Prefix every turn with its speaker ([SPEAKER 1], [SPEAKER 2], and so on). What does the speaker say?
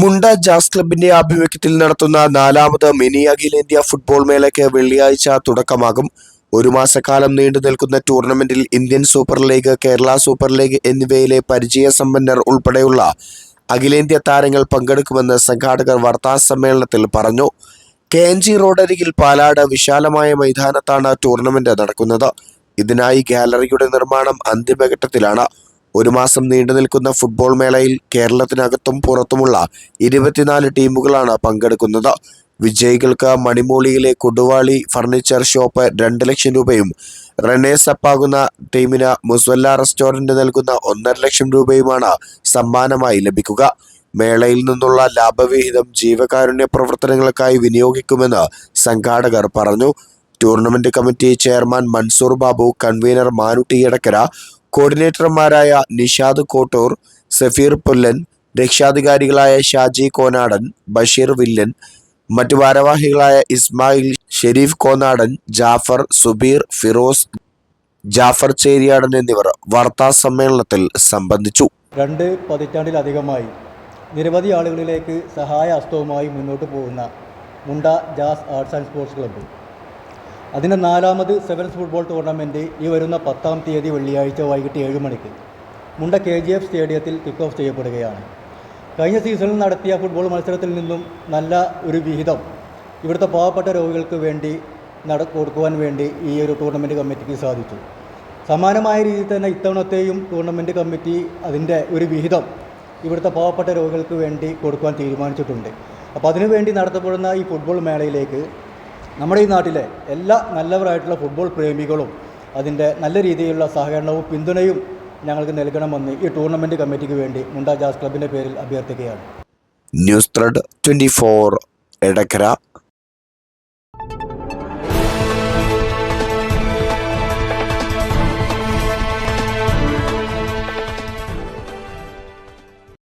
[SPEAKER 1] മുണ്ട jazz ക്ലബിന്റെ ആഭിമുഖ്യത്തിൽ നടത്തുന്ന നാലാമത് മിനി അഖിലേന്ത്യാ ഫുട്ബോൾ മേളയ്ക്ക് വെള്ളിയാഴ്ച തുടക്കമാകും. ഒരു മാസക്കാലം നീണ്ടു നിൽക്കുന്ന ടൂർണമെന്റിൽ Indian super league Kerala super league എന്നിവയിലെ പരിചയസമ്പന്നർ ഉൾപ്പെടെയുള്ള അഖിലേന്ത്യാ താരങ്ങൾ പങ്കെടുക്കുമെന്ന് സംഘാടകർ വാർത്താ സമ്മേളനത്തിൽ പറഞ്ഞു. കെ എൻ ജി റോഡരികിൽ പാലാട് വിശാലമായ മൈതാനത്താണ് ടൂർണമെന്റ് നടക്കുന്നത്. ഇതിനായി ഗാലറിയുടെ നിർമ്മാണം അന്തിമഘട്ടത്തിലാണ്. ഒരു മാസം നീണ്ടു നിൽക്കുന്ന ഫുട്ബോൾ മേളയിൽ കേരളത്തിനകത്തും പുറത്തുമുള്ള ഇരുപത്തിനാല് ടീമുകളാണ് പങ്കെടുക്കുന്നത്. വിജയികൾക്ക് മണിമൂളിയിലെ കൊടുവാളി ഫർണിച്ചർ ഷോപ്പ് രണ്ട് ലക്ഷം രൂപയും റണ്ണേഴ്സ് അപ്പാകുന്ന ടീമിന് മുസ്വല്ല റെസ്റ്റോറന്റ് നൽകുന്ന ഒന്നര ലക്ഷം രൂപയുമാണ് സമ്മാനമായി ലഭിക്കുക. മേളയിൽ നിന്നുള്ള ലാഭവിഹിതം ജീവകാരുണ്യ പ്രവർത്തനങ്ങൾക്കായി വിനിയോഗിക്കുമെന്ന് സംഘാടകർ പറഞ്ഞു. Tournament committee chairman Mansoor Babu convener Manutty Edakkara കോർഡിനേറ്റർമാരായ Nishad Kottoor Safeer Pullan രക്ഷാധികാരികളായ ഷാജി കോനാടൻ ബഷീർ വില്ലൻ മറ്റു ഭാരവാഹികളായ ഇസ്മായിൽ ഷെരീഫ് കോനാടൻ ജാഫർ സുബീർ ഫിറോസ് ജാഫർ ചേരിയാടൻ എന്നിവർ വാർത്താ സമ്മേളനത്തിൽ സംബന്ധിച്ചു.
[SPEAKER 2] രണ്ട് പതിറ്റാണ്ടിലധികമായി നിരവധി ആളുകളിലേക്ക് സഹായ ഹസ്തവുമായി മുന്നോട്ട് പോകുന്ന Munda jazz arts and sports club അതിന്റെ നാലാമത് സെവൻസ് ഫുട്ബോൾ ടൂർണമെന്റ് ഈ വരുന്ന പത്താം തീയതി വെള്ളിയാഴ്ച വൈകിട്ട് ഏഴ് മണിക്ക് മുണ്ട കെ ജി എഫ് സ്റ്റേഡിയത്തിൽ കിക്ക് ഓഫ് ചെയ്യപ്പെടുകയാണ്. കഴിഞ്ഞ സീസണിൽ നടത്തിയ ഫുട്ബോൾ മത്സരത്തിൽ നിന്നും നല്ല ഒരു വിഹിതം ഇവിടുത്തെ പാവപ്പെട്ട രോഗികൾക്ക് വേണ്ടി നട കൊടുക്കുവാൻ വേണ്ടി ഈ ഒരു ടൂർണമെന്റ് കമ്മിറ്റിക്ക് സാധിച്ചു. സമാനമായ രീതിയിൽ തന്നെ ഇത്തവണത്തെയും ടൂർണമെന്റ് കമ്മിറ്റി അതിന്റെ ഒരു വിഹിതം ഇവിടുത്തെ പാവപ്പെട്ട രോഗികൾക്ക് വേണ്ടി കൊടുക്കുവാൻ തീരുമാനിച്ചിട്ടുണ്ട്. അപ്പോൾ അതിനുവേണ്ടി നടത്തപ്പെടുന്ന ഈ ഫുട്ബോൾ മേളയിലേക്ക് നമ്മുടെ ഈ നാട്ടിലെ എല്ലാ നല്ലവരായിട്ടുള്ള ഫുട്ബോൾ പ്രേമികളും അതിന്റെ നല്ല രീതിയിലുള്ള സഹകരണവും പിന്തുണയും ഞങ്ങൾക്ക് നൽകണമെന്ന് ഈ ടൂർണമെന്റ് കമ്മിറ്റിക്ക് വേണ്ടി മുണ്ട ജാസ് ക്ലബിന്റെ പേരിൽ അഭ്യർത്ഥിക്കുകയാണ്.
[SPEAKER 1] News thread twenty four Edakkara.